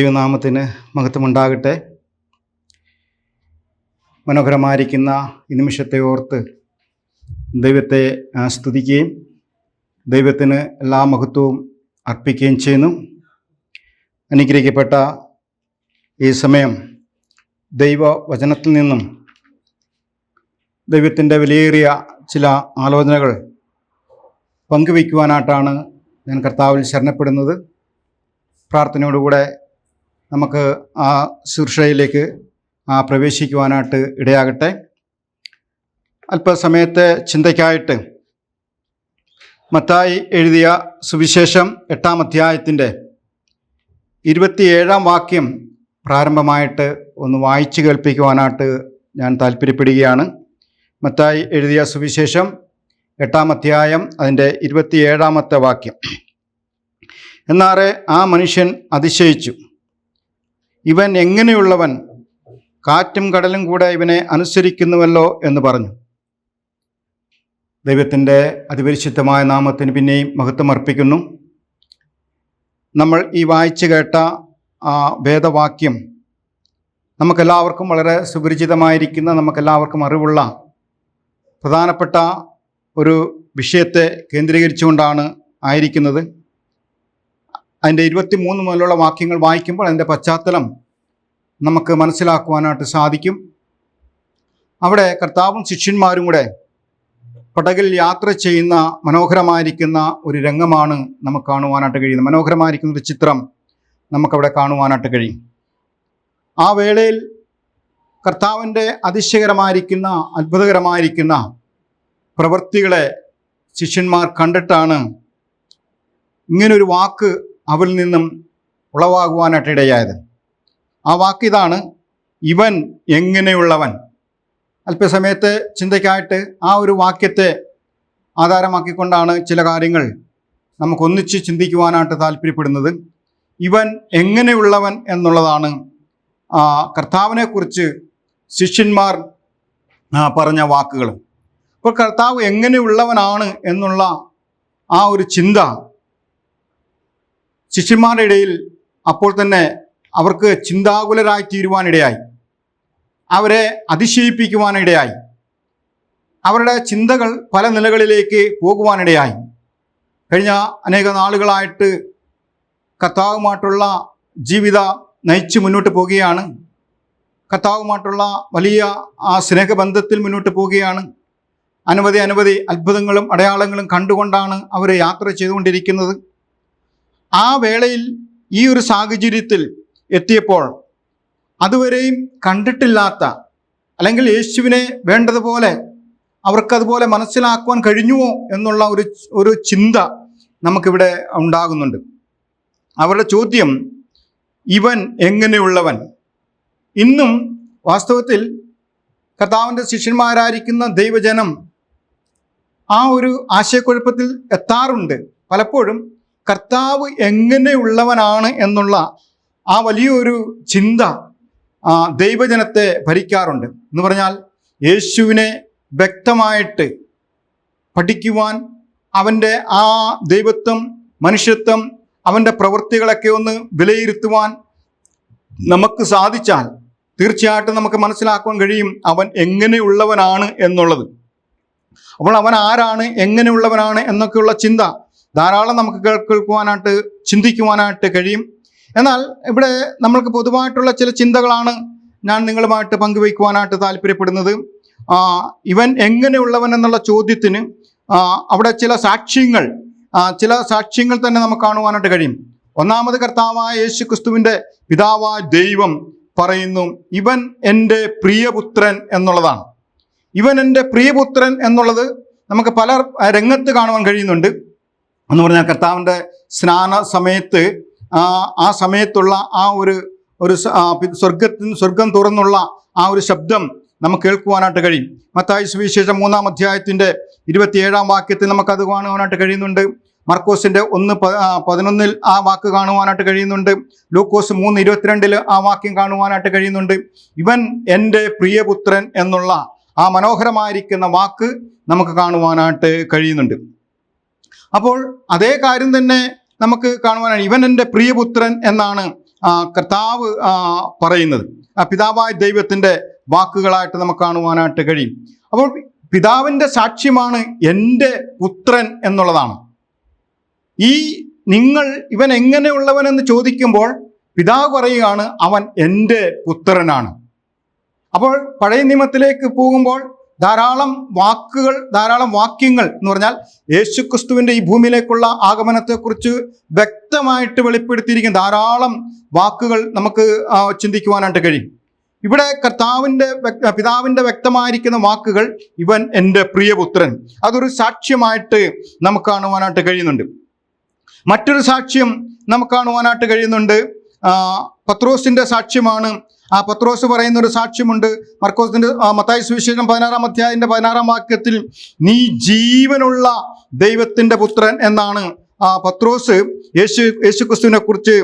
ദൈവനാമത്തിന് മഹത്വമുണ്ടാകട്ടെ. മനോഹരമായിരിക്കുന്ന ഈ നിമിഷത്തെ ഓർത്ത് ദൈവത്തെ സ്തുതിക്കുകയും ദൈവത്തിന് എല്ലാ മഹത്വവും അർപ്പിക്കുകയും ചെയ്യുന്നു. അനുഗ്രഹിക്കപ്പെട്ട ഈ സമയം ദൈവവചനത്തിൽ നിന്നും ദൈവത്തിന്റെ വിലയേറിയ ചില ആലോചനകൾ പങ്കുവയ്ക്കുവാനായിട്ടാണ് ഞാൻ കർത്താവിൽ ശരണപ്പെടുന്നത്. പ്രാർത്ഥനയോടുകൂടെ നമുക്ക് ആ ശുശ്രൂഷയിലേക്ക് പ്രവേശിക്കുവാനായിട്ട് ഇടയാകട്ടെ. അല്പസമയത്തെ ചിന്തയ്ക്കായിട്ട് മത്തായി എഴുതിയ സുവിശേഷം എട്ടാം അധ്യായത്തിന്റെ ഇരുപത്തിയേഴാം വാക്യം പ്രാരംഭമായിട്ട് ഒന്ന് വായിച്ചു കേൾപ്പിക്കുവാനായിട്ട് ഞാൻ താല്പര്യപ്പെടുകയാണ്. മത്തായി എഴുതിയ സുവിശേഷം എട്ടാം അധ്യായം അതിന്റെ ഇരുപത്തിയേഴാമത്തെ വാക്യം. എന്നാറെ ആ മനുഷ്യൻ അതിശയിച്ചു. ഇവൻ എങ്ങനെയുള്ളവൻ? കാറ്റും കടലും കൂടെ ഇവനെ അനുസരിക്കുന്നുവല്ലോ എന്ന് പറഞ്ഞു. ദൈവത്തിന്റെ അതിപരിശുദ്ധമായ നാമത്തിന് പിന്നെയും മഹത്വം അർപ്പിക്കുന്നു. നമ്മൾ ഈ വായിച്ചു കേട്ട ആ വേദവാക്യം നമുക്കെല്ലാവർക്കും വളരെ സുപരിചിതമായിരിക്കുന്ന നമുക്കെല്ലാവർക്കും അറിവുള്ള പ്രധാനപ്പെട്ട ഒരു വിഷയത്തെ കേന്ദ്രീകരിച്ചുകൊണ്ടാണ് ആയിരിക്കുന്നത്. അതിന്റെ ഇരുപത്തി മൂന്ന് മുതലുള്ള വാക്യങ്ങൾ വായിക്കുമ്പോൾ അതിന്റെ പശ്ചാത്തലം നമുക്ക് മനസ്സിലാക്കുവാനായിട്ട് സാധിക്കും. അവിടെ കർത്താവും ശിഷ്യന്മാരും കൂടെ പടകിൽ യാത്ര ചെയ്യുന്ന മനോഹരമായിരിക്കുന്ന ഒരു രംഗമാണ് നമുക്ക് കാണുവാനായിട്ട് കഴിയുന്നത്. മനോഹരമായിരിക്കുന്ന ഒരു ചിത്രം നമുക്കവിടെ കാണുവാനായിട്ട് കഴിയും. ആ വേളയിൽ കർത്താവിന്റെ അതിശയകരമായിരിക്കുന്ന അത്ഭുതകരമായിരിക്കുന്ന പ്രവൃത്തികളെ ശിഷ്യന്മാർ കണ്ടിട്ടാണ് ഇങ്ങനൊരു വാക്ക് അവരിൽ നിന്നും ഉളവാകുവാനായിട്ട് ഇടയായത്. ആ വാക്കിതാണ് ഇവൻ എങ്ങനെയുള്ളവൻ. അല്പസമയത്തെ ചിന്തയ്ക്കായിട്ട് ആ ഒരു വാക്യത്തെ ആധാരമാക്കിക്കൊണ്ടാണ് ചില കാര്യങ്ങൾ നമുക്കൊന്നിച്ച് ചിന്തിക്കുവാനായിട്ട് താല്പര്യപ്പെടുന്നത്. ഇവൻ എങ്ങനെയുള്ളവൻ എന്നുള്ളതാണ് കർത്താവിനെക്കുറിച്ച് ശിഷ്യന്മാർ പറഞ്ഞ വാക്കുകൾ. അപ്പോൾ കർത്താവ് എങ്ങനെയുള്ളവനാണ് എന്നുള്ള ആ ഒരു ചിന്ത ശിഷ്യന്മാരുടെ ഇടയിൽ അപ്പോൾ തന്നെ അവർക്ക് ചിന്താകുലരായി തീരുവാനിടയായി. അവരെ അതിശയിപ്പിക്കുവാനിടയായി. അവരുടെ ചിന്തകൾ പല നിലകളിലേക്ക് പോകുവാനിടയായി. കഴിഞ്ഞ അനേക നാളുകളായിട്ട് കർത്താവുമായിട്ടുള്ള ജീവിത നയിച്ച് മുന്നോട്ട് പോവുകയാണ് കർത്താവുമായിട്ടുള്ള വലിയ ആ സ്നേഹബന്ധത്തിൽ മുന്നോട്ട് പോവുകയാണ് അനവധി അനവധി അത്ഭുതങ്ങളും അടയാളങ്ങളും കണ്ടുകൊണ്ടാണ് അവർ യാത്ര ചെയ്തുകൊണ്ടിരിക്കുന്നത്. ആ വേളയിൽ ഈ ഒരു സാഹചര്യത്തിൽ എത്തിയപ്പോൾ അതുവരെയും കണ്ടിട്ടില്ലാത്ത അല്ലെങ്കിൽ യേശുവിനെ വേണ്ടതുപോലെ അവർക്കതുപോലെ മനസ്സിലാക്കുവാൻ കഴിഞ്ഞുവോ എന്നുള്ള ഒരു ഒരു ചിന്ത നമുക്കിവിടെ ഉണ്ടാകുന്നുണ്ട്. അവരുടെ ചോദ്യം ഇവൻ എങ്ങനെയുള്ളവൻ? ഇന്നും വാസ്തവത്തിൽ കർത്താവിന്റെ ശിഷ്യന്മാരായിരിക്കുന്ന ദൈവജനം ആ ഒരു ആശയക്കുഴപ്പത്തിൽ എത്താറുണ്ട്. പലപ്പോഴും കർത്താവ് എങ്ങനെയുള്ളവനാണ് എന്നുള്ള ആ വലിയൊരു ചിന്ത ദൈവജനത്തെ ഭരിക്കാറുണ്ട്. എന്ന് പറഞ്ഞാൽ യേശുവിനെ വ്യക്തമായിട്ട് പഠിക്കുവാൻ അവന്റെ ആ ദൈവത്വം മനുഷ്യത്വം അവന്റെ പ്രവൃത്തികളൊക്കെ ഒന്ന് വിലയിരുത്തുവാൻ നമുക്ക് സാധിച്ചാൽ തീർച്ചയായിട്ടും നമുക്ക് മനസ്സിലാക്കുവാൻ കഴിയും അവൻ എങ്ങനെയുള്ളവനാണ് എന്നുള്ളത്. അപ്പോൾ അവൻ ആരാണ് എങ്ങനെയുള്ളവനാണ് എന്നൊക്കെയുള്ള ചിന്ത ധാരാളം നമുക്ക് കേൾക്കുവാനായിട്ട് ചിന്തിക്കുവാനായിട്ട് കഴിയും. എന്നാൽ ഇവിടെ നമ്മൾക്ക് പൊതുവായിട്ടുള്ള ചില ചിന്തകളാണ് ഞാൻ നിങ്ങളുമായിട്ട് പങ്കുവയ്ക്കുവാനായിട്ട് താല്പര്യപ്പെടുന്നത്. ഇവൻ എങ്ങനെയുള്ളവൻ എന്നുള്ള ചോദ്യത്തിന് അവിടെ ചില സാക്ഷ്യങ്ങൾ ചില സാക്ഷ്യങ്ങൾ തന്നെ നമുക്ക് കാണുവാനായിട്ട് കഴിയും. ഒന്നാമത് കർത്താവായ യേശു ക്രിസ്തുവിന്റെ പിതാവായ ദൈവം പറയുന്നു ഇവൻ എന്റെ പ്രിയപുത്രൻ എന്നുള്ളതാണ്. ഇവൻ എന്റെ പ്രിയപുത്രൻ എന്നുള്ളത് നമുക്ക് പല രംഗത്ത് കാണുവാൻ കഴിയുന്നുണ്ട്. എന്ന് പറഞ്ഞാൽ കർത്താവിന്റെ സ്നാന സമയത്ത് ആ സമയത്തുള്ള ആ ഒരു ഒരു സ്വർഗത്തിൽ സ്വർഗം തുറന്നുള്ള ആ ഒരു ശബ്ദം നമുക്ക് കേൾക്കുവാനായിട്ട് കഴിയും. മത്തായി സുവിശേഷം മൂന്നാം അധ്യായത്തിന്റെ ഇരുപത്തിയേഴാം വാക്യത്തിൽ നമുക്കത് കാണുവാനായിട്ട് കഴിയുന്നുണ്ട്. മർക്കോസിന്റെ ഒന്ന് പതിനൊന്നിൽ ആ വാക്ക് കാണുവാനായിട്ട് കഴിയുന്നുണ്ട്. ലൂക്കോസ് മൂന്ന് ഇരുപത്തിരണ്ടിൽ ആ വാക്യം കാണുവാനായിട്ട് കഴിയുന്നുണ്ട്. ഇവൻ എന്റെ പ്രിയപുത്രൻ എന്നുള്ള ആ മനോഹരമായിരിക്കുന്ന വാക്ക് നമുക്ക് കാണുവാനായിട്ട് കഴിയുന്നുണ്ട്. അപ്പോൾ അതേ കാര്യം തന്നെ നമുക്ക് കാണുവാനാണ്. ഇവൻ എന്റെ പ്രിയപുത്രൻ എന്നാണ് കർത്താവ് പറയുന്നത്. പിതാവായ ദൈവത്തിന്റെ വാക്കുകളായിട്ട് നമുക്ക് കാണുവാനായിട്ട് കഴിയും. അപ്പോൾ പിതാവിന്റെ സാക്ഷ്യമാണ് എന്റെ പുത്രൻ എന്നുള്ളതാണ്. ഈ നിങ്ങൾ ഇവൻ എങ്ങനെയുള്ളവനെന്ന് ചോദിക്കുമ്പോൾ പിതാവ് പറയുകയാണ് അവൻ എന്റെ പുത്രനാണ്. അപ്പോൾ പഴയ നിയമത്തിലേക്ക് പോകുമ്പോൾ ധാരാളം വാക്കുകൾ ധാരാളം വാക്യങ്ങൾ എന്ന് പറഞ്ഞാൽ യേശുക്രിസ്തുവിന്റെ ഈ ഭൂമിയിലേക്കുള്ള ആഗമനത്തെക്കുറിച്ച് വ്യക്തമായിട്ട് വെളിപ്പെടുത്തിയിരിക്കുന്ന ധാരാളം വാക്കുകൾ നമുക്ക് ചിന്തിക്കുവാനായിട്ട് കഴിയും. ഇവിടെ കർത്താവിന്റെ പിതാവിന്റെ വ്യക്തമായിരിക്കുന്ന വാക്കുകൾ ഇവൻ എന്റെ പ്രിയപുത്രൻ. അതൊരു സാക്ഷ്യമായിട്ട് നമുക്ക് കാണുവാനായിട്ട് കഴിയുന്നുണ്ട്. മറ്റൊരു സാക്ഷ്യം നമുക്ക് കാണുവാനായിട്ട് കഴിയുന്നുണ്ട്. പത്രോസിന്റെ സാക്ഷ്യമാണ് ആ പത്രോസ് പറയുന്ന ഒരു സാക്ഷ്യമുണ്ട്. മർക്കോസിന്റെ മത്തായ സുവിശേഷം പതിനാറാം അധ്യായത്തിന്റെ പതിനാറാം വാക്യത്തിൽ നീ ജീവനുള്ള ദൈവത്തിന്റെ പുത്രൻ എന്നാണ് ആ പത്രോസ് യേശു യേശു ക്രിസ്തുവിനെ കുറിച്ച്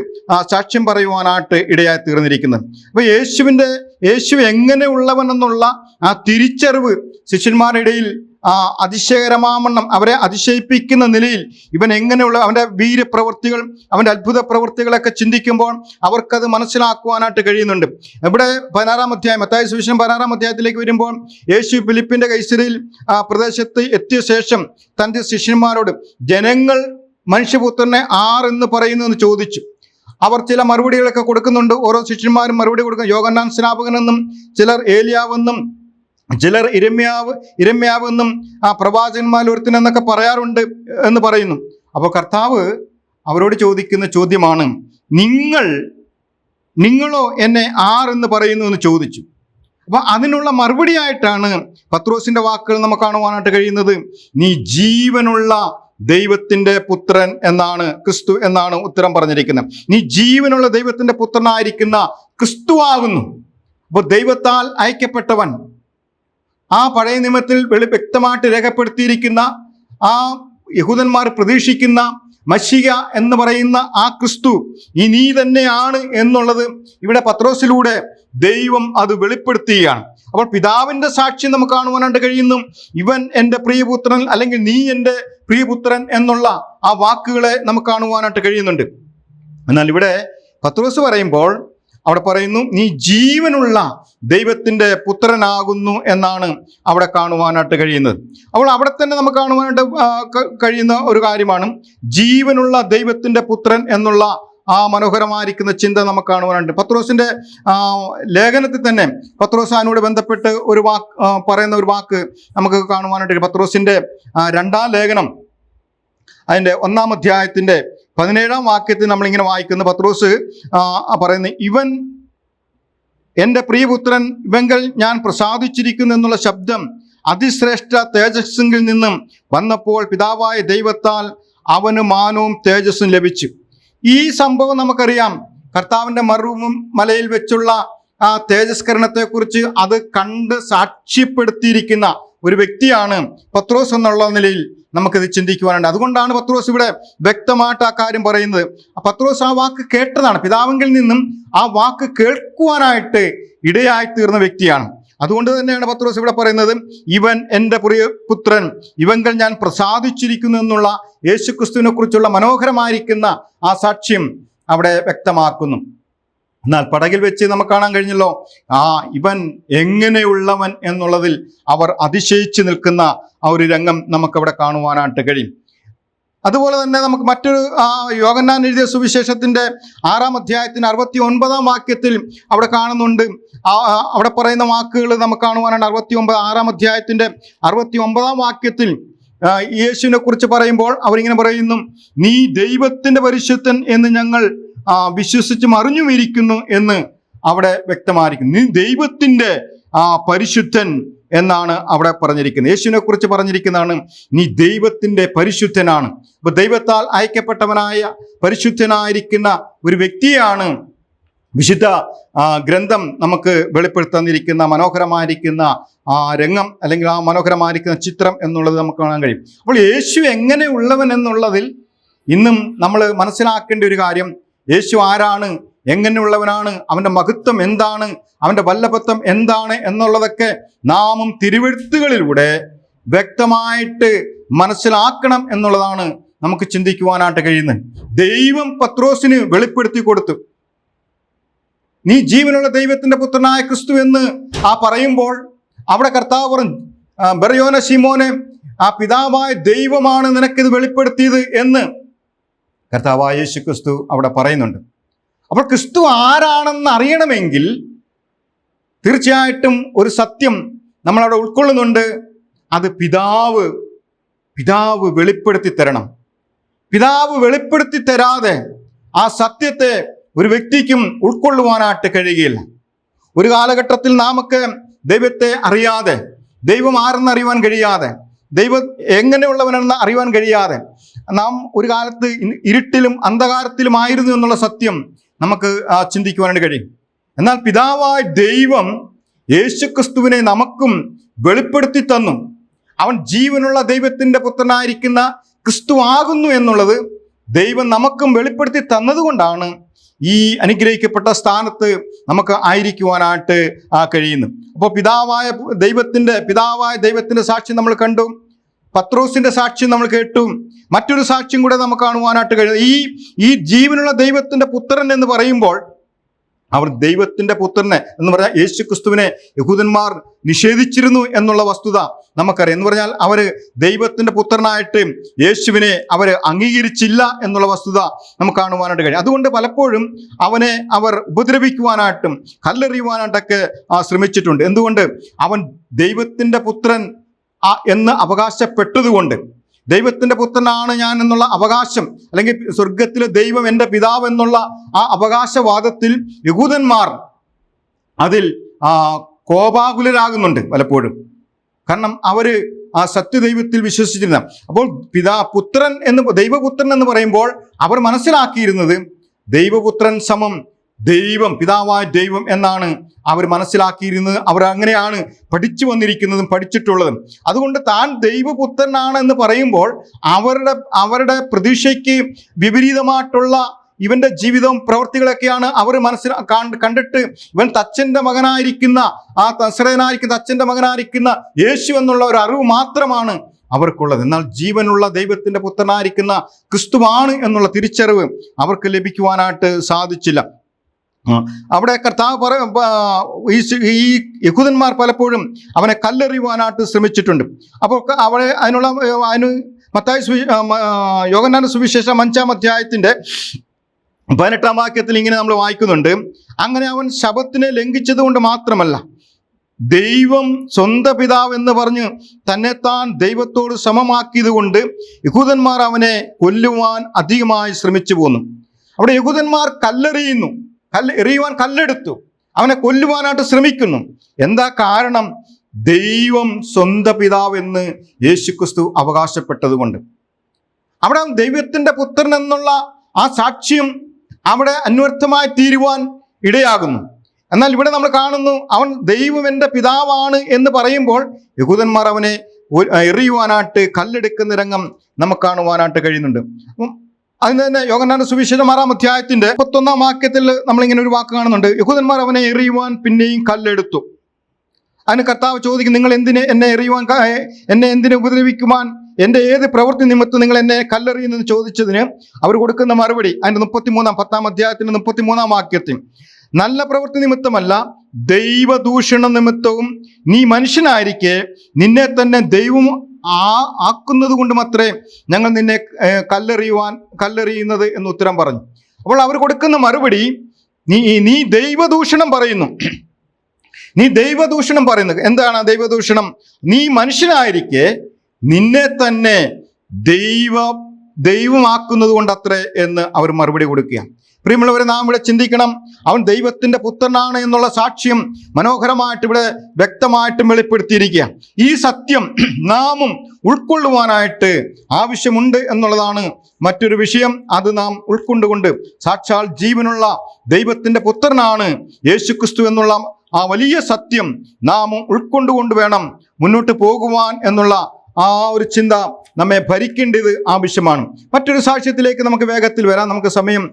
സാക്ഷ്യം പറയുവാനായിട്ട് ഇടയായി തീർന്നിരിക്കുന്നത്. അപ്പൊ യേശുവിന്റെ യേശു എങ്ങനെയുള്ളവൻ എന്നുള്ള ആ തിരിച്ചറിവ് ശിഷ്യന്മാരുടെ ഇടയിൽ ആ അതിശയകരമാവണ്ണം അവരെ അതിശയിപ്പിക്കുന്ന നിലയിൽ ഇവൻ എങ്ങനെയുള്ള അവന്റെ വീരപ്രവൃത്തികൾ അവന്റെ അത്ഭുത പ്രവൃത്തികളൊക്കെ ചിന്തിക്കുമ്പോൾ അവർക്കത് മനസ്സിലാക്കുവാനായിട്ട് കഴിയുന്നുണ്ട്. ഇവിടെ പതിനാറാം അധ്യായം മത്തായ സുവിശേഷം പതിനാറാം അധ്യായത്തിലേക്ക് വരുമ്പോൾ യേശു ഫിലിപ്പിന്റെ കൈസരിയിൽ ആ പ്രദേശത്ത് എത്തിയ ശേഷം തന്റെ ശിഷ്യന്മാരോട് ജനങ്ങൾ മനുഷ്യപുത്രനെ ആരെന്ന് പറയുന്നു എന്ന് ചോദിച്ചു. അവർ ചില മറുപടികളൊക്കെ കൊടുക്കുന്നുണ്ട്. ഓരോ ശിഷ്യന്മാരും മറുപടി കൊടുക്കും യോഗന്നാൻ സ്നാപകനെന്നും ചിലർ ഏലിയാവെന്നും ചിലർ ഇരമ്യാവ് ഇരമ്യാവ് എന്നും ആ പ്രവാചകന്മാർ ഒരുത്തിനെന്നൊക്കെ പറയാറുണ്ട് എന്ന് പറയുന്നു. അപ്പോൾ കർത്താവ് അവരോട് ചോദിക്കുന്ന ചോദ്യമാണ് നിങ്ങൾ നിങ്ങളോ എന്നെ ആർ എന്ന് പറയുന്നു എന്ന് ചോദിച്ചു. അപ്പൊ അതിനുള്ള മറുപടിയായിട്ടാണ് പത്രോസിന്റെ വാക്കുകൾ നമുക്ക് കാണുവാനായിട്ട് കഴിയുന്നത്. നീ ജീവനുള്ള ദൈവത്തിന്റെ പുത്രൻ എന്നാണ് ക്രിസ്തു എന്നാണ് ഉത്തരം പറഞ്ഞിരിക്കുന്നത്. നീ ജീവനുള്ള ദൈവത്തിന്റെ പുത്രനായിരിക്കുന്ന ക്രിസ്തുവാകുന്നു അപ്പോൾ ദൈവത്താൽ അയക്കപ്പെട്ടവൻ ആ പഴയ നിയമത്തിൽ വെളി വ്യക്തമായിട്ട് രേഖപ്പെടുത്തിയിരിക്കുന്ന ആ യഹൂദന്മാർ പ്രതീക്ഷിക്കുന്ന മഷിക എന്ന് പറയുന്ന ആ ക്രിസ്തു ഇനി തന്നെയാണ് എന്നുള്ളത് ഇവിടെ പത്രോസിലൂടെ ദൈവം അത് വെളിപ്പെടുത്തുകയാണ്. അപ്പോൾ പിതാവിന്റെ സാക്ഷി നമുക്ക് കാണുവാനായിട്ട് കഴിയുന്നു. ഇവൻ എന്റെ പ്രിയപുത്രൻ അല്ലെങ്കിൽ നീ എന്റെ പ്രിയപുത്രൻ എന്നുള്ള ആ വാക്കുകളെ നമുക്ക് കാണുവാനായിട്ട് കഴിയുന്നുണ്ട്. എന്നാൽ ഇവിടെ പത്രോസ് പറയുമ്പോൾ അവിടെ പറയുന്നു നീ ജീവനുള്ള ദൈവത്തിന്റെ പുത്രനാകുന്നു എന്നാണ് അവിടെ കാണുവാനായിട്ട് കഴിയുന്നത്. അപ്പോൾ അവിടെ തന്നെ നമുക്ക് കാണുവാനായിട്ട് കഴിയുന്ന ഒരു കാര്യമാണ് ജീവനുള്ള ദൈവത്തിന്റെ പുത്രൻ എന്നുള്ള ആ മനോഹരമായിരിക്കുന്ന ചിന്ത നമുക്ക് കാണുവാനുണ്ട്. പത്രോസിന്റെ ലേഖനത്തിൽ തന്നെ പത്രോസാനോട് ബന്ധപ്പെട്ട് ഒരു വാക്ക് പറയുന്ന ഒരു വാക്ക് നമുക്ക് കാണുവാനായിട്ട് പത്രോസിന്റെ രണ്ടാം ലേഖനം അതിന്റെ ഒന്നാം അധ്യായത്തിന്റെ പതിനേഴാം വാക്യത്തിൽ നമ്മളിങ്ങനെ വായിക്കുന്ന. പത്രോസ് പറയുന്നത് ഇവൻ എന്റെ പ്രിയപുത്രൻ ഇവങ്കൽ ഞാൻ പ്രസാദിച്ചിരിക്കുന്നു എന്നുള്ള ശബ്ദം അതിശ്രേഷ്ഠ തേജസ്സിൽ നിന്നും വന്നപ്പോൾ പിതാവായ ദൈവത്താൽ അവന് മാനവും തേജസ്സും ലഭിച്ചു. ഈ സംഭവം നമുക്കറിയാം. കർത്താവിന്റെ മറുവും മലയിൽ വെച്ചുള്ള ആ തേജസ്കരണത്തെക്കുറിച്ച് അത് കണ്ട് സാക്ഷ്യപ്പെടുത്തിയിരിക്കുന്ന ഒരു വ്യക്തിയാണ് പത്രോസ് എന്നുള്ള നിലയിൽ നമുക്കിത് ചിന്തിക്കുവാനുണ്ട്. അതുകൊണ്ടാണ് പത്രോസ് ഇവിടെ വ്യക്തമായിട്ട് ആ കാര്യം പറയുന്നത്. പത്രോസ് ആ വാക്ക് കേട്ടതാണ്. പിതാവെങ്കിൽ നിന്നും ആ വാക്ക് കേൾക്കുവാനായിട്ട് ഇടയായി തീർന്ന വ്യക്തിയാണ്. അതുകൊണ്ട് തന്നെയാണ് പത്രോസ് ഇവിടെ പറയുന്നത് ഇവൻ എന്റെ പ്രിയ പുത്രൻ ഇവങ്കൽ ഞാൻ പ്രസാദിച്ചിരിക്കുന്നു എന്നുള്ള യേശുക്രിസ്തുവിനെ കുറിച്ചുള്ള മനോഹരമായിരിക്കുന്ന ആ സാക്ഷ്യം അവിടെ വ്യക്തമാക്കുന്നു. എന്നാൽ പടകിൽ വെച്ച് നമുക്ക് കാണാൻ കഴിഞ്ഞല്ലോ. ആ ഇവൻ എങ്ങനെയുള്ളവൻ എന്നുള്ളതിൽ അവർ അതിശയിച്ചു നിൽക്കുന്ന ആ ഒരു രംഗം നമുക്കവിടെ കാണുവാനായിട്ട് കഴിയും. അതുപോലെ തന്നെ നമുക്ക് മറ്റൊരു ആ യോഗന്നാൻ എഴുതിയ സുവിശേഷത്തിന്റെ ആറാം അധ്യായത്തിന് അറുപത്തി ഒൻപതാം വാക്യത്തിൽ അവിടെ കാണുന്നുണ്ട്. ആ അവിടെ പറയുന്ന വാക്കുകൾ നമുക്ക് കാണുവാനാണ് അറുപത്തി ഒമ്പത് ആറാം അധ്യായത്തിന്റെ അറുപത്തി ഒമ്പതാം വാക്യത്തിൽ യേശുവിനെ കുറിച്ച് പറയുമ്പോൾ അവരിങ്ങനെ പറയുന്നു നീ ദൈവത്തിന്റെ പരിശുദ്ധൻ എന്ന് ഞങ്ങൾ വിശ്വസിച്ചും അറിഞ്ഞും ഇരിക്കുന്നു എന്ന് അവിടെ വ്യക്തമായിരിക്കുന്നു. നീ ദൈവത്തിന്റെ ആ പരിശുദ്ധൻ എന്നാണ് അവിടെ പറഞ്ഞിരിക്കുന്നത്. യേശുവിനെ കുറിച്ച് പറഞ്ഞിരിക്കുന്നതാണ് നീ ദൈവത്തിന്റെ പരിശുദ്ധനാണ്. അപ്പൊ ദൈവത്താൽ അയക്കപ്പെട്ടവനായ പരിശുദ്ധനായിരിക്കുന്ന ഒരു വ്യക്തിയാണ് വിശുദ്ധ ഗ്രന്ഥം നമുക്ക് വെളിപ്പെടുത്തന്നിരിക്കുന്ന മനോഹരമായിരിക്കുന്ന ആ രംഗം അല്ലെങ്കിൽ ആ മനോഹരമായിരിക്കുന്ന ചിത്രം എന്നുള്ളത് നമുക്ക് കാണാൻ കഴിയും. അപ്പോൾ യേശു എങ്ങനെയുള്ളവൻ എന്നുള്ളതിൽ ഇന്നും നമ്മൾ മനസ്സിലാക്കേണ്ട ഒരു കാര്യം യേശു ആരാണ്? എങ്ങനെയുള്ളവനാണ്? അവന്റെ മഹത്വം എന്താണ്? അവന്റെ വല്ലഭത്വം എന്താണ്? എന്നുള്ളതൊക്കെ നാമും തിരുവെഴുത്തുകളിലൂടെ വ്യക്തമായിട്ട് മനസ്സിലാക്കണം എന്നുള്ളതാണ് നമുക്ക് ചിന്തിക്കുവാനായിട്ട് കഴിയുന്നത്. ദൈവം പത്രോസിന് വെളിപ്പെടുത്തി കൊടുത്തു. നീ ജീവനുള്ള ദൈവത്തിന്റെ പുത്രനായ ക്രിസ്തു എന്ന് ആ പറയുമ്പോൾ അവിടെ കർത്താവ് പറഞ്ഞു ബെറയോന ശിമോനെ ആ പിതാവായ ദൈവമാണ് നിനക്കിത് വെളിപ്പെടുത്തിയത് എന്ന്. കർത്താവായ യേശു ക്രിസ്തു അവിടെ പറയുന്നുണ്ട്. അപ്പോൾ ക്രിസ്തു ആരാണെന്ന് അറിയണമെങ്കിൽ തീർച്ചയായിട്ടും ഒരു സത്യം നമ്മളവിടെ ഉൾക്കൊള്ളുന്നുണ്ട്. അത് പിതാവ് പിതാവ് വെളിപ്പെടുത്തി തരണം. പിതാവ് വെളിപ്പെടുത്തി തരാതെ ആ സത്യത്തെ ഒരു വ്യക്തിക്കും ഉൾക്കൊള്ളുവാനായിട്ട് കഴിയുകയില്ല. ഒരു കാലഘട്ടത്തിൽ നമുക്ക് ദൈവത്തെ അറിയാതെ ദൈവം ആരെന്ന് അറിയുവാൻ കഴിയാതെ ദൈവം എങ്ങനെയുള്ളവനെന്ന് അറിയുവാൻ കഴിയാതെ നാം ഒരു കാലത്ത് ഇരുട്ടിലും അന്ധകാരത്തിലുമായിരുന്നു എന്നുള്ള സത്യം നമുക്ക് ചിന്തിക്കുവാനായിട്ട് കഴിയും. എന്നാൽ പിതാവായ ദൈവം യേശുക്രിസ്തുവിനെ നമുക്കും വെളിപ്പെടുത്തി തന്നു. അവൻ ജീവനുള്ള ദൈവത്തിന്റെ പുത്രനായിരിക്കുന്ന ക്രിസ്തു ആകുന്നു എന്നുള്ളത് ദൈവം നമുക്കും വെളിപ്പെടുത്തി തന്നതുകൊണ്ടാണ് ഈ അനുഗ്രഹിക്കപ്പെട്ട സ്ഥാനത്ത് നമുക്ക് ആയിരിക്കുവാനായിട്ട് കഴിയുന്നു അപ്പോൾ പിതാവായ ദൈവത്തിന്റെ പിതാവായ ദൈവത്തിന്റെ സാക്ഷി നമ്മൾ കണ്ടു. പത്രോസിന്റെ സാക്ഷ്യം നമ്മൾ കേട്ടു. മറ്റൊരു സാക്ഷ്യം കൂടെ നമുക്ക് കാണുവാനായിട്ട് കഴിയും. ഈ ഈ ജീവനുള്ള ദൈവത്തിന്റെ പുത്രൻ എന്ന് പറയുമ്പോൾ അവർ ദൈവത്തിന്റെ പുത്രനെ എന്ന് പറഞ്ഞാൽ യേശു ക്രിസ്തുവിനെ യഹൂദന്മാർ നിഷേധിച്ചിരുന്നു എന്നുള്ള വസ്തുത നമുക്കറിയാം. എന്ന് പറഞ്ഞാൽ അവർ ദൈവത്തിന്റെ പുത്രനായിട്ട് യേശുവിനെ അവർ അംഗീകരിച്ചില്ല എന്നുള്ള വസ്തുത നമുക്ക് കാണുവാനായിട്ട് കഴിയും. അതുകൊണ്ട് പലപ്പോഴും അവനെ അവർ ഉപദ്രവിക്കുവാനായിട്ടും കല്ലെറിയുവാനായിട്ടൊക്കെ ശ്രമിച്ചിട്ടുണ്ട്. എന്തുകൊണ്ട്? അവൻ ദൈവത്തിന്റെ പുത്രൻ എന്ന് അവകാശപ്പെട്ടതുകൊണ്ട് ദൈവത്തിന്റെ പുത്രനാണ് ഞാൻ എന്നുള്ള അവകാശം അല്ലെങ്കിൽ സ്വർഗത്തിലെ ദൈവം എന്റെ പിതാവ് എന്നുള്ള ആ അവകാശവാദത്തിൽ യഹൂദന്മാർ അതിൽ കോപാകുലരാകുന്നുണ്ട് പലപ്പോഴും. കാരണം അവർ ആ സത്യദൈവത്തിൽ വിശ്വസിച്ചിരുന്ന അപ്പോൾ പിതാ പുത്രൻ എന്ന് ദൈവപുത്രൻ എന്ന് പറയുമ്പോൾ അവർ മനസ്സിലാക്കിയിരുന്നത് ദൈവപുത്രൻ സമം ദൈവം പിതാവായ ദൈവം എന്നാണ് അവർ മനസ്സിലാക്കിയിരുന്നത്. അവർ അങ്ങനെയാണ് പഠിച്ചു വന്നിരിക്കുന്നതും പഠിച്ചിട്ടുള്ളതും. അതുകൊണ്ട് താൻ ദൈവപുത്രനാണ് എന്ന് പറയുമ്പോൾ അവരുടെ അവരുടെ പ്രതീക്ഷയ്ക്ക് വിപരീതമായിട്ടുള്ള ഇവന്റെ ജീവിതവും പ്രവൃത്തികളൊക്കെയാണ് അവർ മനസ്സിൽ കണ്ടിട്ട് ഇവൻ തച്ചന്റെ മകനായിരിക്കുന്ന ആ തസ്രനായിരിക്കുന്ന തച്ചന്റെ മകനായിരിക്കുന്ന യേശു എന്നുള്ള ഒരു അറിവ് മാത്രമാണ് അവർക്കുള്ളത്. എന്നാൽ ജീവനുള്ള ദൈവത്തിന്റെ പുത്രനായിരിക്കുന്ന ക്രിസ്തുവാണ് എന്നുള്ള തിരിച്ചറിവ് അവർക്ക് ലഭിക്കുവാനായിട്ട് സാധിച്ചില്ല. അവിടെ കർത്താവ് പറയും ഈ യഹുദന്മാർ യഹൂദന്മാർ പലപ്പോഴും അവനെ കല്ലെറിയുവാനായിട്ട് ശ്രമിച്ചിട്ടുണ്ട്. അപ്പോൾ അവിടെ അതിനുള്ള അതിന് മത്തായ സുവി യോഗനാന സുവിശേഷം അഞ്ചാം അധ്യായത്തിന്റെ പതിനെട്ടാം വാക്യത്തിൽ ഇങ്ങനെ നമ്മൾ വായിക്കുന്നുണ്ട്. അങ്ങനെ അവൻ ശബത്തിനെ ലംഘിച്ചത് കൊണ്ട് മാത്രമല്ല ദൈവം സ്വന്തം പിതാവ് എന്ന് പറഞ്ഞ് തന്നെത്താൻ ദൈവത്തോട് സമമാക്കിയത് കൊണ്ട് യഹൂദന്മാർ അവനെ കൊല്ലുവാൻ അധികമായി ശ്രമിച്ചു പോന്നു. അവിടെ യഹൂദന്മാർ കല്ലെറിയുന്നു. കല്ല് എറിയുവാൻ കല്ലെടുത്തു. അവനെ കൊല്ലുവാനായിട്ട് ശ്രമിക്കുന്നു. എന്താ കാരണം? ദൈവം സ്വന്തം പിതാവ് എന്ന് യേശുക്രിസ്തു അവകാശപ്പെട്ടതുകൊണ്ട്. അവിടെ ദൈവത്തിന്റെ പുത്രൻ എന്നുള്ള ആ സാക്ഷ്യം അവിടെ അന്വർത്ഥമായി തീരുവാൻ ഇടയാകുന്നു. എന്നാൽ ഇവിടെ നമ്മൾ കാണുന്നു അവൻ ദൈവം എന്റെ പിതാവാണ് എന്ന് പറയുമ്പോൾ യഹൂദന്മാർ അവനെ എറിയുവാനായിട്ട് കല്ലെടുക്കുന്ന രംഗം നമുക്ക് കാണുവാനായിട്ട് കഴിയുന്നുണ്ട്. അപ്പം അതിന് തന്നെ യോഗനാന്റെ സുവിശേഷം ആറാം അധ്യായത്തിന്റെ മുപ്പത്തൊന്നാം വാക്യത്തിൽ നമ്മളിങ്ങനെ ഒരു വാക്ക് കാണുന്നുണ്ട്. യഹൂദന്മാർ അവനെ എറിയുവാൻ പിന്നെയും കല്ലെടുത്തു. അതിന് കർത്താവ് ചോദിക്കും നിങ്ങൾ എന്തിനെ എന്നെ എറിയുവാൻ എന്നെ എന്തിനെ ഉപദ്രവിക്കുവാൻ? എന്റെ ഏത് പ്രവൃത്തി നിമിത്തം നിങ്ങൾ എന്നെ കല്ലെറിയുന്നെന്ന് ചോദിച്ചതിന് അവർ കൊടുക്കുന്ന മറുപടി അതിന്റെ മുപ്പത്തിമൂന്നാം പത്താം അധ്യായത്തിന്റെ മുപ്പത്തിമൂന്നാം വാക്യത്തിൽ നല്ല പ്രവൃത്തി നിമിത്തമല്ല ദൈവദൂഷണ നിമിത്തവും നീ മനുഷ്യനായിരിക്കെ നിന്നെ തന്നെ ദൈവം ആ ആക്കുന്നത് കൊണ്ട് മാത്രമേ ഞങ്ങൾ നിന്നെ കല്ലെറിയുവാൻ കല്ലെറിയുന്നത് എന്ന് ഉത്തരം പറഞ്ഞു. അപ്പോൾ അവർ കൊടുക്കുന്ന മറുപടി നീ നീ ദൈവദൂഷണം പറയുന്നു. നീ ദൈവദൂഷണം പറയുന്നു. എന്താണ് ദൈവദൂഷണം? നീ മനുഷ്യനായിരിക്കെ നിന്നെ തന്നെ ദൈവ ദൈവമാക്കുന്നത് കൊണ്ടത്രേ എന്ന് അവർ മറുപടി കൊടുക്കുക പ്രിയമുള്ളവരെ നാം ഇവിടെ ചിന്തിക്കണം. അവൻ ദൈവത്തിന്റെ പുത്രനാണ് എന്നുള്ള സാക്ഷ്യം മനോഹരമായിട്ട് ഇവിടെ വ്യക്തമായിട്ടും വെളിപ്പെടുത്തിയിരിക്കുക ഈ സത്യം നാമും ഉൾക്കൊള്ളുവാനായിട്ട് ആവശ്യമുണ്ട് എന്നുള്ളതാണ് മറ്റൊരു വിഷയം. അത് നാം ഉൾക്കൊണ്ടുകൊണ്ട് സാക്ഷാൽ ജീവനുള്ള ദൈവത്തിന്റെ പുത്രനാണ് യേശുക്രിസ്തു എന്നുള്ള ആ വലിയ സത്യം നാമും ഉൾക്കൊണ്ടുകൊണ്ട് വേണം മുന്നോട്ട് പോകുവാൻ എന്നുള്ള ആ ഒരു ചിന്ത നമ്മെ ഭരിക്കേണ്ടത് ആവശ്യമാണ്. മറ്റൊരു സാക്ഷ്യത്തിലേക്ക് നമുക്ക് വേഗത്തിൽ വരാം. നമുക്ക് സമയം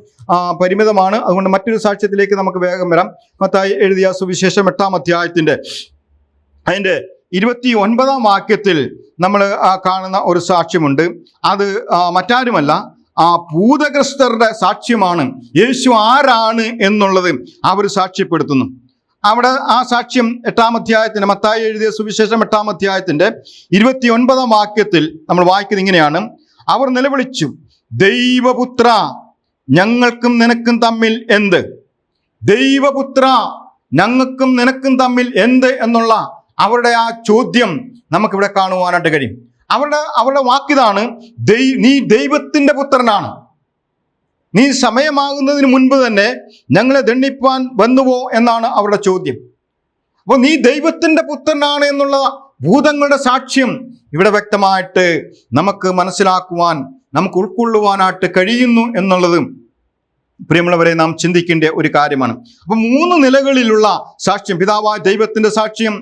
പരിമിതമാണ്. അതുകൊണ്ട് മറ്റൊരു സാക്ഷ്യത്തിലേക്ക് നമുക്ക് വേഗം വരാം. മത്തായി എഴുതിയ സുവിശേഷം എട്ടാം അധ്യായത്തിന്റെ അതിന്റെ ഇരുപത്തി ഒൻപതാം വാക്യത്തിൽ നമ്മൾ കാണുന്ന ഒരു സാക്ഷ്യമുണ്ട്. അത് മറ്റാരുമല്ല ആ ഭൂതഗ്രസ്തരുടെ സാക്ഷ്യമാണ്. യേശു ആരാണ് എന്നുള്ളത് അവർ സാക്ഷ്യപ്പെടുത്തുന്നു. അവിടെ ആ സാക്ഷ്യം എട്ടാം അധ്യായത്തിന്റെ മത്തായി എഴുതിയ സുവിശേഷം എട്ടാം അധ്യായത്തിന്റെ ഇരുപത്തി ഒൻപതാം വാക്യത്തിൽ നമ്മൾ വായിക്കുന്നത് ഇങ്ങനെയാണ്. അവർ നിലവിളിച്ചു ദൈവപുത്ര ഞങ്ങൾക്കും നിനക്കും തമ്മിൽ എന്ത്? ദൈവപുത്ര ഞങ്ങൾക്കും നിനക്കും തമ്മിൽ എന്ത്? എന്നുള്ള അവരുടെ ആ ചോദ്യം നമുക്കിവിടെ കാണുവാനായിട്ട് കഴിയും. അവരുടെ അവരുടെ വാക്കിതാണ് നീ ദൈവത്തിന്റെ പുത്രനാണ്. നീ സമയമാകുന്നതിന് മുൻപ് തന്നെ ഞങ്ങളെ ദണ്ഡിപ്പാൻ വന്നുവോ എന്നാണ് അവരുടെ ചോദ്യം. അപ്പോൾ നീ ദൈവത്തിന്റെ പുത്രനാണ് എന്നുള്ള ഭൂതങ്ങളുടെ സാക്ഷ്യം ഇവിടെ വ്യക്തമായിട്ട് നമുക്ക് മനസ്സിലാക്കുവാൻ നമുക്ക് ഉൾക്കൊള്ളുവാനായിട്ട് കഴിയുന്നു എന്നുള്ളതും പ്രിയമുള്ളവരെ നാം ചിന്തിക്കേണ്ട ഒരു കാര്യമാണ്. അപ്പൊ മൂന്ന് നിലകളിലുള്ള സാക്ഷ്യം പിതാവായ ദൈവത്തിന്റെ സാക്ഷ്യം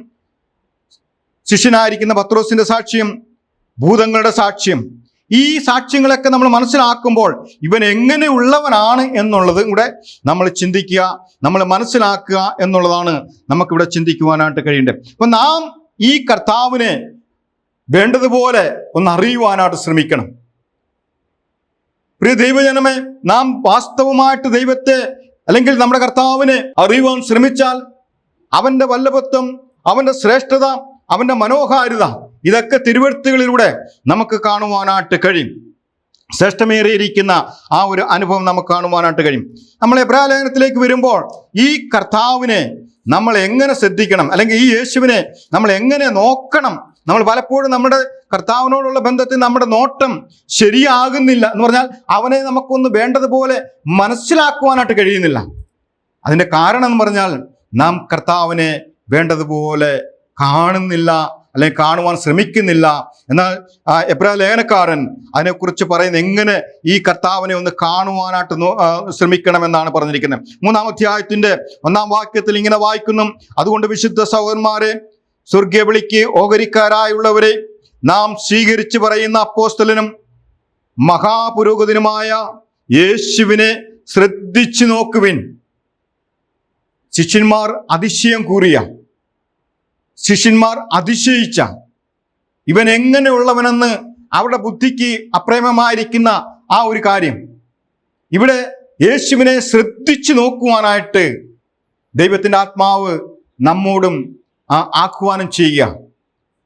ശിഷ്യനായിരിക്കുന്ന പത്രോസിന്റെ സാക്ഷ്യം ഭൂതങ്ങളുടെ സാക്ഷ്യം ഈ സാക്ഷ്യങ്ങളൊക്കെ നമ്മൾ മനസ്സിലാക്കുമ്പോൾ ഇവൻ എങ്ങനെയുള്ളവനാണ് എന്നുള്ളത് കൂടെ നമ്മൾ ചിന്തിക്കുക നമ്മൾ മനസ്സിലാക്കുക എന്നുള്ളതാണ് നമുക്കിവിടെ ചിന്തിക്കുവാനായിട്ട് കഴിയേണ്ടത്. അപ്പൊ നാം ഈ കർത്താവിനെ വേണ്ടതുപോലെ ഒന്ന് അറിയുവാനായിട്ട് ശ്രമിക്കണം. പ്രിയ ദൈവജനമേ നാം വാസ്തവമായിട്ട് ദൈവത്തെ അല്ലെങ്കിൽ നമ്മുടെ കർത്താവിനെ അറിയുവാൻ ശ്രമിച്ചാൽ അവന്റെ വല്ലഭത്വം അവന്റെ ശ്രേഷ്ഠത അവന്റെ മനോഹാരിത ഇതൊക്കെ തിരുവഴുത്തുകളിലൂടെ നമുക്ക് കാണുവാനായിട്ട് കഴിയും. ശ്രേഷ്ഠമേറിയിരിക്കുന്ന ആ ഒരു അനുഭവം നമുക്ക് കാണുവാനായിട്ട് കഴിയും. നമ്മൾ എബ്രാലേഖനത്തിലേക്ക് വരുമ്പോൾ ഈ കർത്താവിനെ നമ്മൾ എങ്ങനെ ശ്രദ്ധിക്കണം? അല്ലെങ്കിൽ ഈ യേശുവിനെ നമ്മൾ എങ്ങനെ നോക്കണം? നമ്മൾ പലപ്പോഴും നമ്മുടെ കർത്താവിനോടുള്ള ബന്ധത്തിൽ നമ്മുടെ നോട്ടം ശരിയാകുന്നില്ല എന്ന് പറഞ്ഞാൽ അവനെ നമുക്കൊന്ന് വേണ്ടതുപോലെ മനസ്സിലാക്കുവാനായിട്ട് കഴിയുന്നില്ല. അതിന്റെ കാരണം എന്ന് പറഞ്ഞാൽ നാം കർത്താവിനെ വേണ്ടതുപോലെ കാണുന്നില്ല അല്ലെങ്കിൽ കാണുവാൻ ശ്രമിക്കുന്നില്ല. എന്നാൽ എബ്രാ ലേഖനക്കാരൻ അതിനെക്കുറിച്ച് പറയുന്നത് എങ്ങനെ ഈ കർത്താവിനെ ഒന്ന് കാണുവാനായിട്ട് ശ്രമിക്കണമെന്നാണ് പറഞ്ഞിരിക്കുന്നത്. മൂന്നാം അധ്യായത്തിന്റെ ഒന്നാം വാക്യത്തിൽ ഇങ്ങനെ വായിക്കുന്നു. അതുകൊണ്ട് വിശുദ്ധ സഹോദരന്മാരെ സ്വർഗീയ വിളിക്ക് ഓഹരിക്കാരായുള്ളവരെ നാം സ്വീകരിച്ചു പറയുന്ന അപ്പോസ്തലനും മഹാപുരോഗതിനുമായ യേശുവിനെ ശ്രദ്ധിച്ചു നോക്കുവിൻ. ശിഷ്യന്മാർ അതിശയം കൂറിയ ശിഷ്യന്മാർ അതിശയിച്ച ഇവൻ എങ്ങനെയുള്ളവനെന്ന് അവരുടെ ബുദ്ധിക്ക് അപ്രേമമായിരിക്കുന്ന ആ ഒരു കാര്യം. ഇവിടെ യേശുവിനെ ശ്രദ്ധിച്ചു നോക്കുവാനായിട്ട് ദൈവത്തിന്റെ ആത്മാവ് നമ്മോടും ആഹ്വാനം ചെയ്യുക.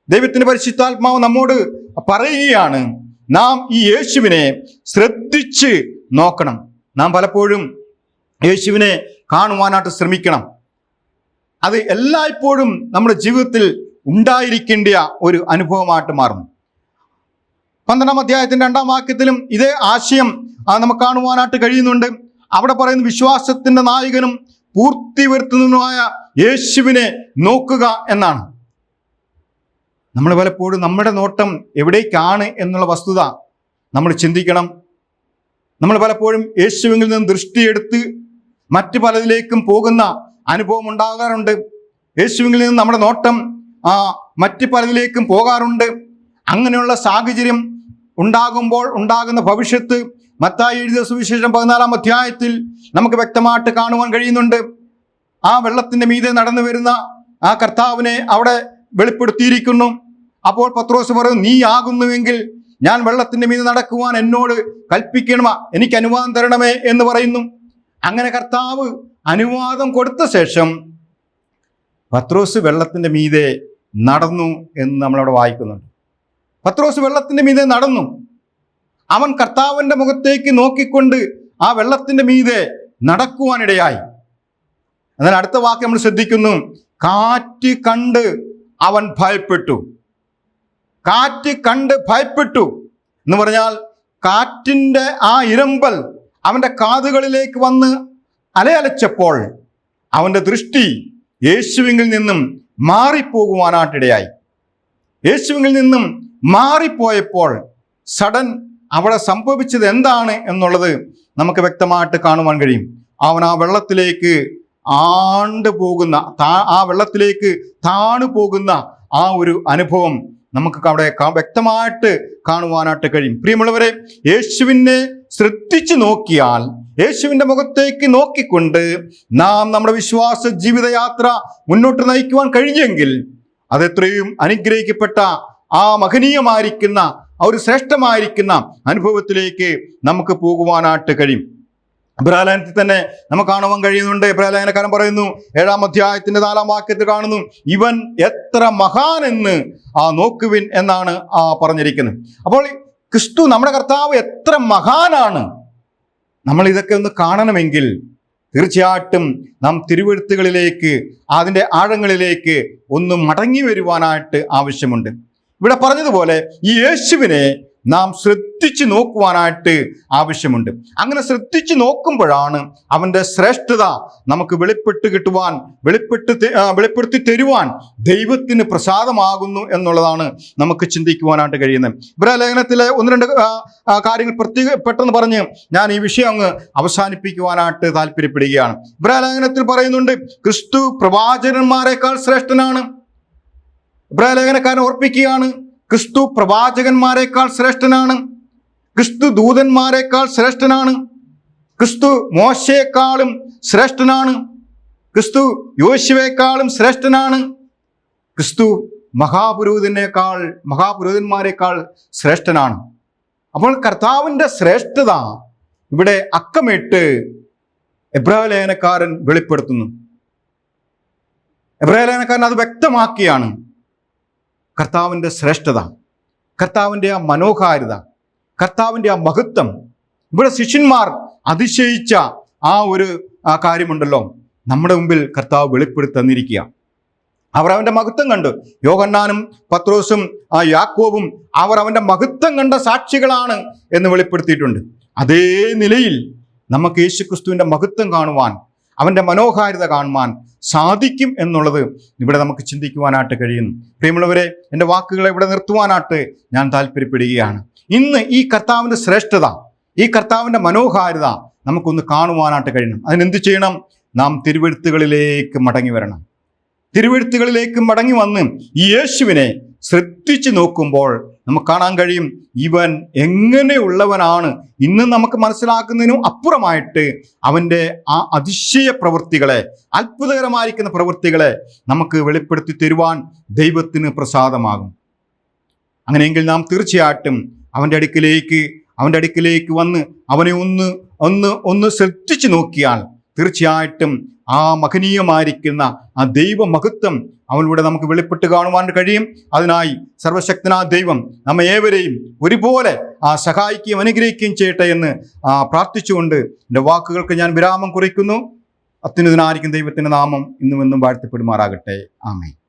ദൈവത്തിന്റെ പരിശുദ്ധാത്മാവ് നമ്മോട് പറയുകയാണ് നാം ഈ യേശുവിനെ ശ്രദ്ധിച്ച് നോക്കണം. നാം പലപ്പോഴും യേശുവിനെ കാണുവാനായിട്ട് ശ്രമിക്കണം. അത് എല്ലായ്പ്പോഴും നമ്മുടെ ജീവിതത്തിൽ ഉണ്ടായിരിക്കേണ്ട ഒരു അനുഭവമായിട്ട് മാറുന്നു. പന്ത്രണ്ടാം അധ്യായത്തിന്റെ രണ്ടാം വാക്യത്തിലും ഇതേ ആശയം നമുക്ക് കാണുവാനായിട്ട് കഴിയുന്നുണ്ട്. അവിടെ പറയുന്ന വിശ്വാസത്തിന്റെ നായകനും പൂർത്തി വരുത്തുന്നതുമായ യേശുവിനെ നോക്കുക എന്നാണ്. നമ്മൾ പലപ്പോഴും നമ്മുടെ നോട്ടം എവിടേക്കാണ് എന്നുള്ള വസ്തുത നമ്മൾ ചിന്തിക്കണം. നമ്മൾ പലപ്പോഴും യേശുവിൽ നിന്ന് ദൃഷ്ടിയെടുത്ത് മറ്റു പലതിലേക്കും പോകുന്ന അനുഭവം ഉണ്ടാകാറുണ്ട്. യേശുവിൽ നിന്ന് നമ്മുടെ നോട്ടം ആ മറ്റു പലതിലേക്കും പോകാറുണ്ട്. അങ്ങനെയുള്ള സാഹചര്യം ഉണ്ടാകുമ്പോൾ ഉണ്ടാകുന്ന ഭവിഷ്യത്ത് മത്തായി എഴുതിയ സുവിശേഷം പതിനാലാം അധ്യായത്തിൽ നമുക്ക് വ്യക്തമായിട്ട് കാണുവാൻ കഴിയുന്നുണ്ട്. ആ വെള്ളത്തിന്റെ മീതെ നടന്നു വരുന്ന ആ കർത്താവിനെ അവിടെ വെളിപ്പെടുത്തിയിരിക്കുന്നു. അപ്പോൾ പത്രോസ് പറയും നീ ആകുന്നുവെങ്കിൽ ഞാൻ വെള്ളത്തിന്റെ മീതെ നടക്കുവാൻ എന്നോട് കൽപ്പിക്കണമ എനിക്ക് അനുവാദം തരണമേ എന്ന് പറയുന്നു. അങ്ങനെ കർത്താവ് അനുവാദം കൊടുത്ത ശേഷം പത്രോസ് വെള്ളത്തിന്റെ മീതെ നടന്നു എന്ന് നമ്മളവിടെ വായിക്കുന്നുണ്ട്. പത്രോസ് വെള്ളത്തിന്റെ മീതെ നടന്നു. അവൻ കർത്താവിന്റെ മുഖത്തേക്ക് നോക്കിക്കൊണ്ട് ആ വെള്ളത്തിന്റെ മീതെ നടക്കുവാനിടയായി. എന്നാൽ അടുത്ത വാക്ക് നമ്മൾ ശ്രദ്ധിക്കുന്നു. കാറ്റ് കണ്ട് അവൻ ഭയപ്പെട്ടു. കാറ്റ് കണ്ട് ഭയപ്പെട്ടു എന്ന് പറഞ്ഞാൽ കാറ്റിന്റെ ആ ഇരമ്പൽ അവന്റെ കാതുകളിലേക്ക് വന്ന് അലയലച്ചപ്പോൾ അവന്റെ ദൃഷ്ടി യേശുവിങ്കിൽ നിന്നും മാറിപ്പോകുവാനായിട്ടിടയായി. യേശുവിൽ നിന്നും മാറിപ്പോയപ്പോൾ സഡൻ അവിടെ സംഭവിച്ചത് എന്താണ് എന്നുള്ളത് നമുക്ക് വ്യക്തമായിട്ട് കാണുവാൻ കഴിയും. അവൻ ആ വെള്ളത്തിലേക്ക് ആണ്ട് പോകുന്ന ആ വെള്ളത്തിലേക്ക് താണു പോകുന്ന ആ ഒരു അനുഭവം നമുക്ക് അവിടെ വ്യക്തമായിട്ട് കാണുവാനായിട്ട് കഴിയും. പ്രിയമുള്ളവരെ യേശുവിനെ ശ്രദ്ധിച്ചു നോക്കിയാൽ യേശുവിന്റെ മുഖത്തേക്ക് നോക്കിക്കൊണ്ട് നാം നമ്മുടെ വിശ്വാസ ജീവിതയാത്ര മുന്നോട്ട് നയിക്കുവാൻ കഴിഞ്ഞെങ്കിൽ അതെത്രയും അനുഗ്രഹിക്കപ്പെട്ട ആ മഹനീയമായിരിക്കുന്ന ആ ഒരു ശ്രേഷ്ഠമായിരിക്കുന്ന അനുഭവത്തിലേക്ക് നമുക്ക് പോകുവാനായിട്ട് കഴിയും. ഇബ്രാലയനത്തിൽ തന്നെ നമുക്ക് കാണുവാൻ കഴിയുന്നുണ്ട്. ഇബ്രാലയനക്കാരൻ പറയുന്നു ഏഴാം അധ്യായത്തിന്റെ നാലാം വാക്യത്തിൽ കാണുന്നു ഇവൻ എത്ര മഹാൻ എന്ന് ആ നോക്കുവിൻ എന്നാണ് ആ പറഞ്ഞിരിക്കുന്നത്. അപ്പോൾ ക്രിസ്തു നമ്മുടെ കർത്താവ് എത്ര മഹാനാണ്? നമ്മൾ ഇതൊക്കെ ഒന്ന് കാണണമെങ്കിൽ തീർച്ചയായിട്ടും നാം തിരുവെഴുത്തുകളിലേക്ക് അതിന്റെ ആഴങ്ങളിലേക്ക് ഒന്ന് മടങ്ങി വരുവാനായിട്ട് ആവശ്യമുണ്ട്. ഇവിടെ പറഞ്ഞതുപോലെ ഈ യേശുവിനെ നാം ശ്രദ്ധിച്ചു നോക്കുവാനായിട്ട് ആവശ്യമുണ്ട്. അങ്ങനെ ശ്രദ്ധിച്ചു നോക്കുമ്പോഴാണ് അവന്റെ ശ്രേഷ്ഠത നമുക്ക് വെളിപ്പെട്ട് കിട്ടുവാൻ വെളിപ്പെട്ട് വെളിപ്പെടുത്തി തരുവാൻ ദൈവത്തിന് പ്രസാദമാകുന്നു എന്നുള്ളതാണ് നമുക്ക് ചിന്തിക്കുവാനായിട്ട് കഴിയുന്നത്. ഇവിടെ ലേഖനത്തിലെ ഒന്ന് രണ്ട് കാര്യങ്ങൾ പ്രത്യേക പെട്ടെന്ന് പറഞ്ഞ് ഞാൻ ഈ വിഷയം അങ്ങ് അവസാനിപ്പിക്കുവാനായിട്ട് താല്പര്യപ്പെടുകയാണ്. ഇവിടെ ലേഖനത്തിൽ പറയുന്നുണ്ട് ക്രിസ്തു പ്രവാചകന്മാരെക്കാൾ ശ്രേഷ്ഠനാണ്. ഇബ്രാഹിം ലേഖനക്കാരൻ ഓർപ്പിക്കുകയാണ്. ക്രിസ്തു പ്രവാചകന്മാരെക്കാൾ ശ്രേഷ്ഠനാണ്. ക്രിസ്തു ദൂതന്മാരെക്കാൾ ശ്രേഷ്ഠനാണ്. ക്രിസ്തു മോശയെക്കാളും ശ്രേഷ്ഠനാണ്. ക്രിസ്തു യോശുവേക്കാളും ശ്രേഷ്ഠനാണ്. ക്രിസ്തു മഹാപുരോഹിതനേക്കാൾ മഹാപുരോഹിതന്മാരെക്കാൾ ശ്രേഷ്ഠനാണ്. അപ്പോൾ കർത്താവിന്റെ ശ്രേഷ്ഠത ഇവിടെ അക്കമിട്ട് എബ്രഹലേനക്കാരൻ വെളിപ്പെടുത്തുന്നു. എബ്രഹലേനക്കാരൻ അത് വ്യക്തമാക്കിയാണ്. കർത്താവിന്റെ ശ്രേഷ്ഠത കർത്താവിന്റെ ആ മനോഹാരിത കർത്താവിന്റെ ആ മഹത്വം. ഇവിടെ ശിഷ്യന്മാർ അതിശയിച്ച ആ ഒരു കാര്യമുണ്ടല്ലോ. നമ്മുടെ മുമ്പിൽ കർത്താവ് വെളിപ്പെടുത്തി തന്നിരിക്കുക. അവർ അവന്റെ മഹത്വം കണ്ടു. യോഹന്നാനും പത്രോസും യാക്കോവും അവർ അവന്റെ മഹത്വം കണ്ട സാക്ഷികളാണ് എന്ന് വെളിപ്പെടുത്തിയിട്ടുണ്ട്. അതേ നിലയിൽ നമുക്ക് യേശുക്രിസ്തുവിന്റെ മഹത്വം കാണുവാൻ അവന്റെ മനോഹാരിത കാണുവാൻ സാധിക്കും എന്നുള്ളത് ഇവിടെ നമുക്ക് ചിന്തിക്കുവാനായിട്ട് കഴിയുന്നു. പ്രിയമുള്ളവരെ എന്റെ വാക്കുകളെ ഇവിടെ നിർത്തുവാനായിട്ട് ഞാൻ താല്പര്യപ്പെടുകയാണ്. ഇന്ന് ഈ കർത്താവിന്റെ ശ്രേഷ്ഠത ഈ കർത്താവിന്റെ മനോഹാരിത നമുക്കൊന്ന് കാണുവാനായിട്ട് കഴിയണം. അതിനെന്ത് ചെയ്യണം? നാം തിരുവെഴുത്തുകളിലേക്ക് മടങ്ങി വരണം. തിരുവെഴുത്തുകളിലേക്ക് മടങ്ങി വന്ന് യേശുവിനെ ശ്രദ്ധിച്ചു നോക്കുമ്പോൾ നമുക്ക് കാണാൻ കഴിയും. ഇവൻ എങ്ങനെയുള്ളവനാണ് ഇന്ന് നമുക്ക് മനസ്സിലാക്കുന്നതിനും അപ്പുറമായിട്ട് അവന്റെ ആ അതിശയ പ്രവൃത്തികളെ അത്ഭുതകരമായിരിക്കുന്ന പ്രവൃത്തികളെ നമുക്ക് വെളിപ്പെടുത്തി തരുവാൻ ദൈവത്തിന് പ്രസാദമാകും. അങ്ങനെയെങ്കിൽ നാം തീർച്ചയായിട്ടും അവന്റെ അടുക്കിലേക്ക് അവന്റെ അടുക്കിലേക്ക് വന്ന് അവനെ ഒന്ന് ഒന്ന് ഒന്ന് ശ്രദ്ധിച്ചു നോക്കിയാൽ തീർച്ചയായിട്ടും ആ മഹനീയമായിരിക്കുന്ന ആ ദൈവമഹത്വം അവനിലൂടെ നമുക്ക് വെളിപ്പെട്ട് കാണുവാൻ കഴിയും. അതിനായി സർവശക്തനാ ദൈവം നമ്മെ ഏവരെയും ഒരുപോലെ ആ സഹായിക്കുകയും അനുഗ്രഹിക്കുകയും ചെയ്യട്ടെ എന്ന് ആ, പ്രാർത്ഥിച്ചുകൊണ്ട് എന്റെ വാക്കുകൾക്ക് ഞാൻ വിരാമം കുറിക്കുന്നു. അത്യുന്നതനായിരിക്കും ദൈവത്തിന്റെ നാമം ഇന്നും എന്നും വാഴ്ത്തപ്പെടുമാറാകട്ടെ. ആമേ